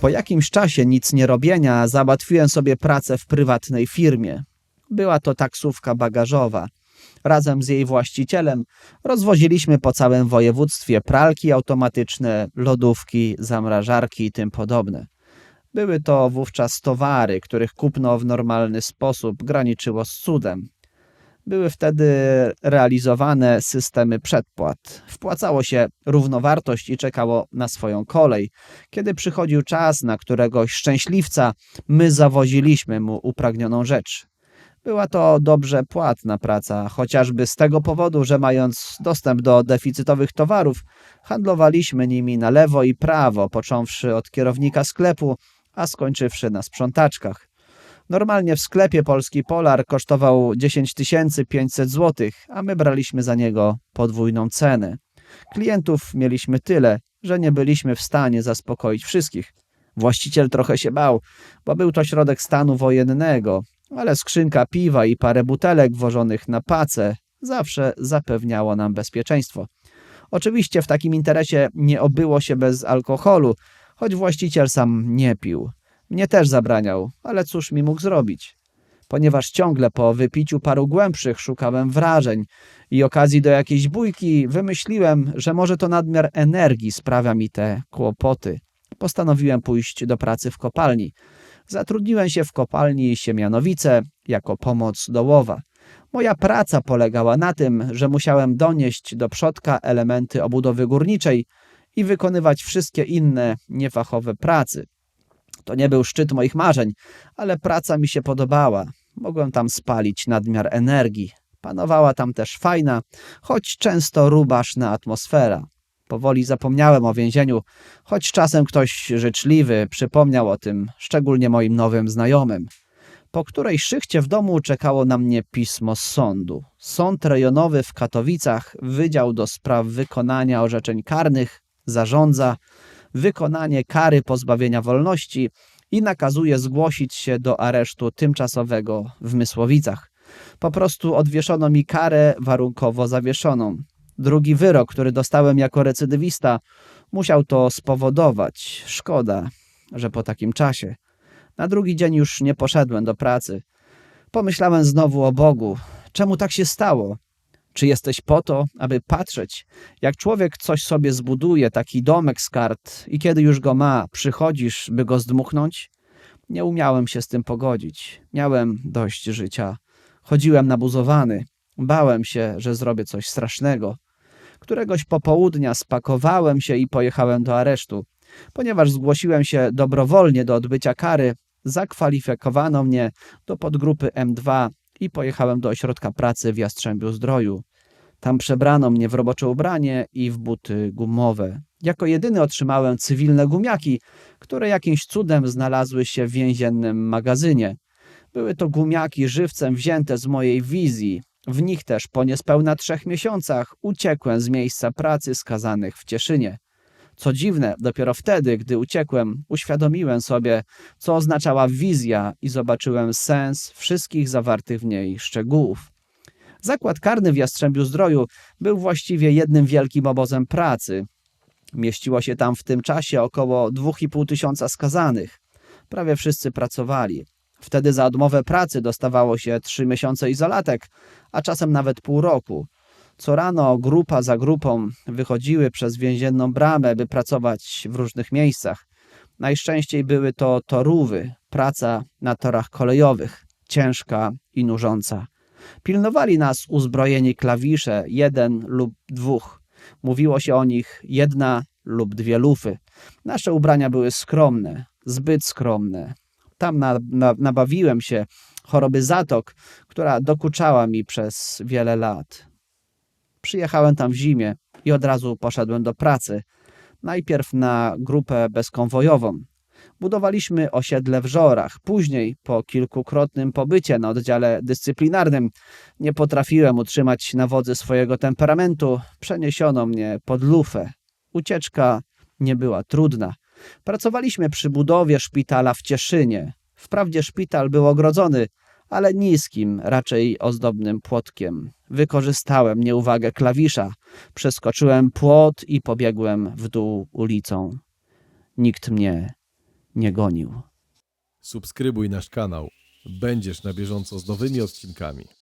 Po jakimś czasie nic nie robienia załatwiłem sobie pracę w prywatnej firmie. Była to taksówka bagażowa. Razem z jej właścicielem rozwoziliśmy po całym województwie pralki automatyczne, lodówki, zamrażarki i tym podobne. Były to wówczas towary, których kupno w normalny sposób graniczyło z cudem. Były wtedy realizowane systemy przedpłat. Wpłacało się równowartość i czekało na swoją kolej. Kiedy przychodził czas na któregoś szczęśliwca, my zawoziliśmy mu upragnioną rzecz. Była to dobrze płatna praca, chociażby z tego powodu, że mając dostęp do deficytowych towarów, handlowaliśmy nimi na lewo i prawo, począwszy od kierownika sklepu, a skończywszy na sprzątaczkach. Normalnie w sklepie polski polar kosztował 10 500 zł, a my braliśmy za niego podwójną cenę. Klientów mieliśmy tyle, że nie byliśmy w stanie zaspokoić wszystkich. Właściciel trochę się bał, bo był to środek stanu wojennego, ale skrzynka piwa i parę butelek włożonych na pacę zawsze zapewniało nam bezpieczeństwo. Oczywiście w takim interesie nie obyło się bez alkoholu, choć właściciel sam nie pił. Mnie też zabraniał, ale cóż mi mógł zrobić? Ponieważ ciągle po wypiciu paru głębszych szukałem wrażeń i okazji do jakiejś bójki, wymyśliłem, że może to nadmiar energii sprawia mi te kłopoty. Postanowiłem pójść do pracy w kopalni. Zatrudniłem się w kopalni Siemianowice jako pomoc dołowa. Moja praca polegała na tym, że musiałem donieść do przodka elementy obudowy górniczej i wykonywać wszystkie inne niefachowe pracy. To nie był szczyt moich marzeń, ale praca mi się podobała. Mogłem tam spalić nadmiar energii. Panowała tam też fajna, choć często rubaszna atmosfera. Powoli zapomniałem o więzieniu, choć czasem ktoś życzliwy przypomniał o tym, szczególnie moim nowym znajomym. Po której szychcie w domu czekało na mnie pismo z sądu. Sąd rejonowy w Katowicach, Wydział do Spraw Wykonania Orzeczeń Karnych, zarządza wykonanie kary pozbawienia wolności i nakazuje zgłosić się do aresztu tymczasowego w Mysłowicach. Po prostu odwieszono mi karę warunkowo zawieszoną. Drugi wyrok, który dostałem jako recydywista, musiał to spowodować. Szkoda, że po takim czasie. Na drugi dzień już nie poszedłem do pracy. Pomyślałem znowu o Bogu. Czemu tak się stało? Czy jesteś po to, aby patrzeć, jak człowiek coś sobie zbuduje, taki domek z kart, i kiedy już go ma, przychodzisz, by go zdmuchnąć? Nie umiałem się z tym pogodzić. Miałem dość życia. Chodziłem nabuzowany. Bałem się, że zrobię coś strasznego. Któregoś popołudnia spakowałem się i pojechałem do aresztu. Ponieważ zgłosiłem się dobrowolnie do odbycia kary, zakwalifikowano mnie do podgrupy M2 i pojechałem do ośrodka pracy w Jastrzębiu Zdroju. Tam przebrano mnie w robocze ubranie i w buty gumowe. Jako jedyny otrzymałem cywilne gumiaki, które jakimś cudem znalazły się w więziennym magazynie. Były to gumiaki żywcem wzięte z mojej wizji. W nich też po niespełna trzech miesiącach uciekłem z miejsca pracy skazanych w Cieszynie. Co dziwne, dopiero wtedy, gdy uciekłem, uświadomiłem sobie, co oznaczała wizja i zobaczyłem sens wszystkich zawartych w niej szczegółów. Zakład karny w Jastrzębiu Zdroju był właściwie jednym wielkim obozem pracy. Mieściło się tam w tym czasie około 2,5 tysiąca skazanych. Prawie wszyscy pracowali. Wtedy za odmowę pracy dostawało się trzy miesiące izolatek, a czasem nawet pół roku. Co rano grupa za grupą wychodziły przez więzienną bramę, by pracować w różnych miejscach. Najczęściej były to torówy, praca na torach kolejowych, ciężka i nużąca. Pilnowali nas uzbrojeni klawisze, jeden lub dwóch. Mówiło się o nich jedna lub dwie lufy. Nasze ubrania były skromne, zbyt skromne. Tam na, na, nabawiłem się choroby zatok, która dokuczała mi przez wiele lat. Przyjechałem tam w zimie i od razu poszedłem do pracy. Najpierw na grupę bezkonwojową. Budowaliśmy osiedle w Żorach. Później, po kilkukrotnym pobycie na oddziale dyscyplinarnym, nie potrafiłem utrzymać na wodzy swojego temperamentu. Przeniesiono mnie pod lufę. Ucieczka nie była trudna. Pracowaliśmy przy budowie szpitala w Cieszynie. Wprawdzie szpital był ogrodzony, ale niskim, raczej ozdobnym płotkiem. Wykorzystałem nieuwagę klawisza, przeskoczyłem płot i pobiegłem w dół ulicą. Nikt mnie nie gonił. Subskrybuj nasz kanał. Będziesz na bieżąco z nowymi odcinkami.